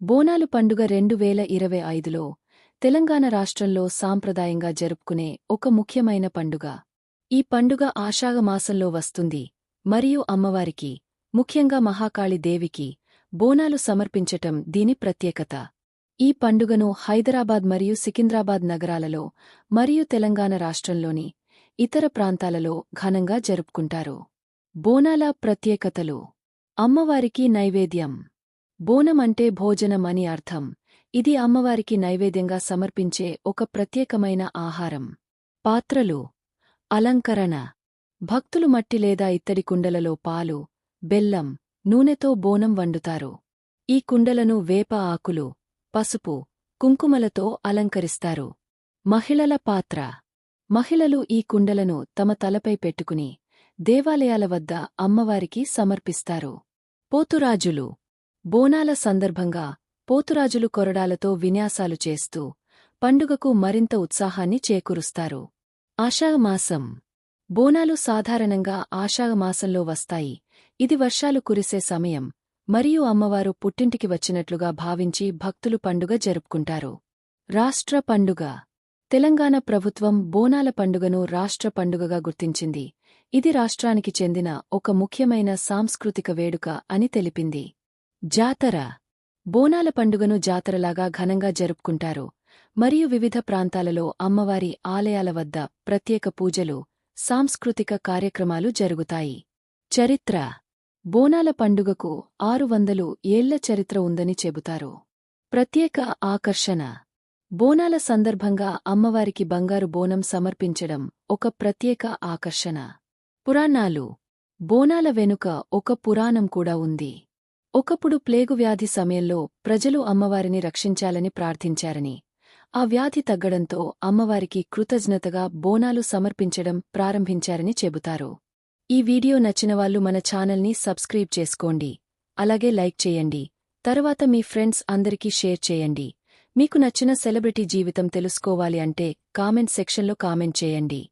బోనాలు పండుగ రెండు వేల ఇరవై ఐదులో తెలంగాణ రాష్ట్రంలో సాంప్రదాయంగా జరుపుకునే ఒక ముఖ్యమైన పండుగ. ఈ పండుగ ఆషాఢమాసంలో వస్తుంది. మరియు అమ్మవారికి ముఖ్యంగా మహాకాళి దేవికి బోనాలు సమర్పించటం దీని ప్రత్యేకత. ఈ పండుగను హైదరాబాద్ మరియు సికింద్రాబాద్ నగరాలలో మరియు తెలంగాణ రాష్ట్రంలోని ఇతర ప్రాంతాలలో ఘనంగా జరుపుకుంటారు. బోనాల ప్రత్యేకతలు. అమ్మవారికి నైవేద్యం. బోనం అంటే భోజనం అని అర్థం. ఇది అమ్మవారికి నైవేద్యంగా సమర్పించే ఒక ప్రత్యేకమైన ఆహారం. పాత్రలు. అలంకరణ. భక్తులు మట్టి లేదా ఇత్తడి కుండలలో పాలు బెల్లం నూనెతో బోనం వండుతారు. ఈ కుండలను వేప ఆకులు పసుపు కుంకుమలతో అలంకరిస్తారు. మహిళల పాత్ర. మహిళలు ఈ కుండలను తమ తలపై పెట్టుకుని దేవాలయాల వద్ద అమ్మవారికి సమర్పిస్తారు. పోతురాజులు. బోనాల సందర్భంగా పోతురాజులు కొరడాలతో విన్యాసాలు చేస్తూ పండుగకు మరింత ఉత్సాహాన్ని చేకూరుస్తారు. ఆషాఢమాసం. బోనాలు సాధారణంగా ఆషాఢమాసంలో వస్తాయి. ఇది వర్షాలు కురిసే సమయం మరియు అమ్మవారు పుట్టింటికి వచ్చినట్లుగా భావించి భక్తులు పండుగ జరుపుకుంటారు. రాష్ట్ర పండుగ. తెలంగాణ ప్రభుత్వం బోనాల పండుగను రాష్ట్ర పండుగగా గుర్తించింది. ఇది రాష్ట్రానికి చెందిన ఒక ముఖ్యమైన సాంస్కృతిక వేడుక అని తెలిపింది. జాతర. బోనాల పండుగను జాతరలాగా ఘనంగా జరుపుకుంటారు. మరియు వివిధ ప్రాంతాలలో అమ్మవారి ఆలయాల వద్ద ప్రత్యేక పూజలు సాంస్కృతిక కార్యక్రమాలు జరుగుతాయి. చరిత్ర. బోనాల పండుగకు ఆరు వందలు ఏళ్ళ చరిత్ర ఉందని చెబుతారు. ప్రత్యేక ఆకర్షణ. బోనాల సందర్భంగా అమ్మవారికి బంగారు బోనం సమర్పించడం ఒక ప్రత్యేక ఆకర్షణ. పురాణాలు. బోనాల వెనుక ఒక పురాణం కూడా ఉంది. ఒకప్పుడు ప్లేగు వ్యాధి సమయంలో ప్రజలు అమ్మవారిని రక్షించాలని ప్రార్థించారని ఆ వ్యాధి తగ్గడంతో అమ్మవారికి కృతజ్ఞతగా బోనాలు సమర్పించడం ప్రారంభించారని చెబుతారు. ఈ వీడియో నచ్చినవాళ్ళు మన ఛానల్ని సబ్స్క్రైబ్ చేసుకోండి అలాగే లైక్ చేయండి తరువాత మీ ఫ్రెండ్స్ అందరికీ షేర్ చేయండి. మీకు నచ్చిన సెలబ్రిటీ జీవితం తెలుసుకోవాలి అంటే కామెంట్ సెక్షన్లో కామెంట్ చేయండి.